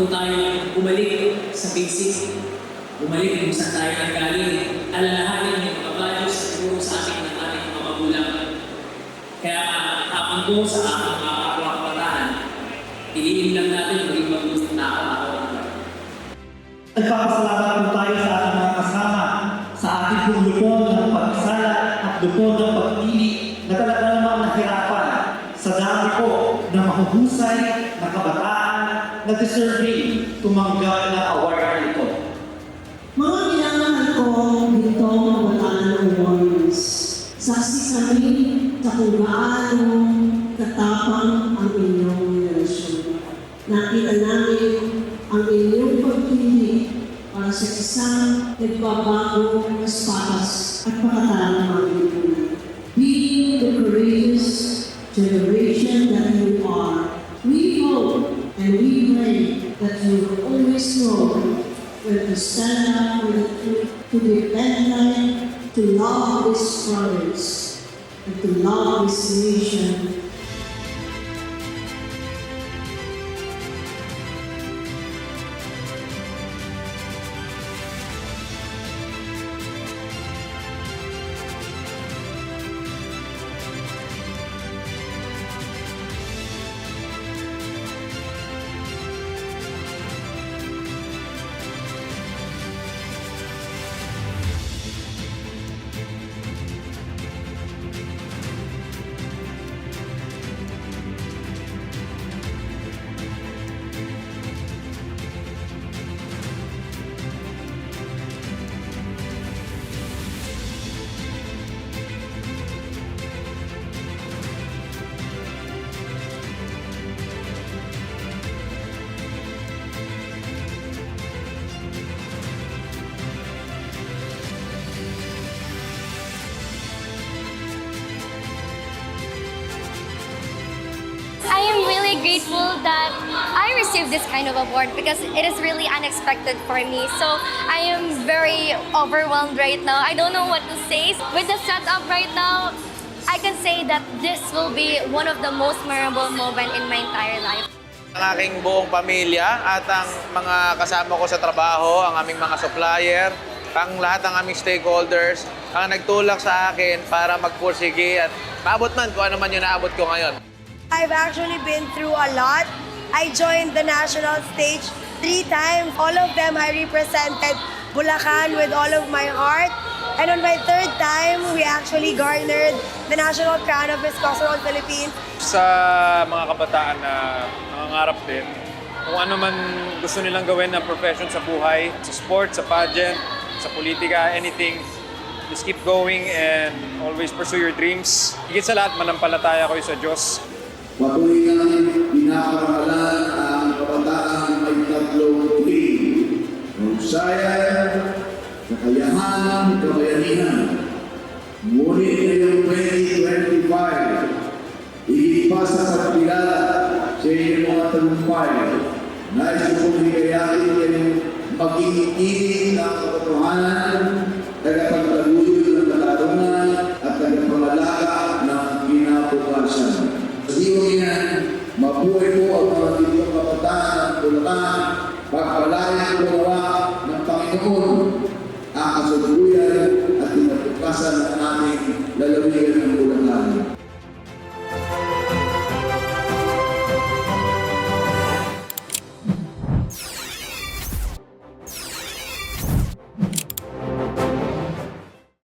matuto tayo bumalik sa basic. Bumalik kung saan tayo nanggaling. Alalahanin yung mga values na tinuro sa atin ng ating mga magulang. Kaya tapang ko sa aking mga kapwa-kabataan, iliin lang natin maging mabuting tao ako. Nagpapasalamat po tayo sa ating mga kasama sa ating pong lupon ng pagsala at lupon ng pagpili na talaga namang nahirapan sa dami po mahuhusay na kabataan na deserving tumanggap ng award na ito. Mga minamahal ko dito kabataan awards. Saksi kami sa kung gaano katapang ang inyong relasyon. Nakita namin ang inyong pagpili para sa isang nagbabago espatas at pakatarang mga lipunan. Being the courageous generation that you are, we hope and we pray that you will always know when to stand up for the truth, to defend life, to love this province, and to love this nation grateful that I received this kind of award because it is really unexpected for me. So I am very overwhelmed right now. I don't know what to say. With the setup right now, I can say that this will be one of the most memorable moment in my entire life. Ang aking buong pamilya at ang mga kasama ko sa trabaho, ang aming mga supplier, ang lahat ng aming stakeholders, ang nagtulak sa akin para magpursige at maabot man kung ano man yung naabot ko ngayon. I've actually been through a lot. I joined the national stage three times. All of them I represented Bulacan with all of my heart. And on my third time, we actually garnered the national crown of Miss Cosmo Philippines. sa mga kabataan na nangangarap din. Kung ano man gusto nilang gawin na profession sa buhay, sa sports, sa pageant, sa politika, anything, just keep going and always pursue your dreams. Higit sa lahat, manampalataya kayo sa Diyos. Patuloy namin pinakarangalan ang kabataan ay tatlong tingin. Kahusayan, kakayahan, kabayanihan. Ngunit ngayong 2025, higit pa sa pagkilala sa inyong mga talumpay, nais ko pong higayatin kayong maging inig ng katotohanan, tagapagtaguyod kabataan ng Bulacan, pagpalayan po nawa ng Panginoon ang kasalukuyan at kinabukasan ng aming lalawigan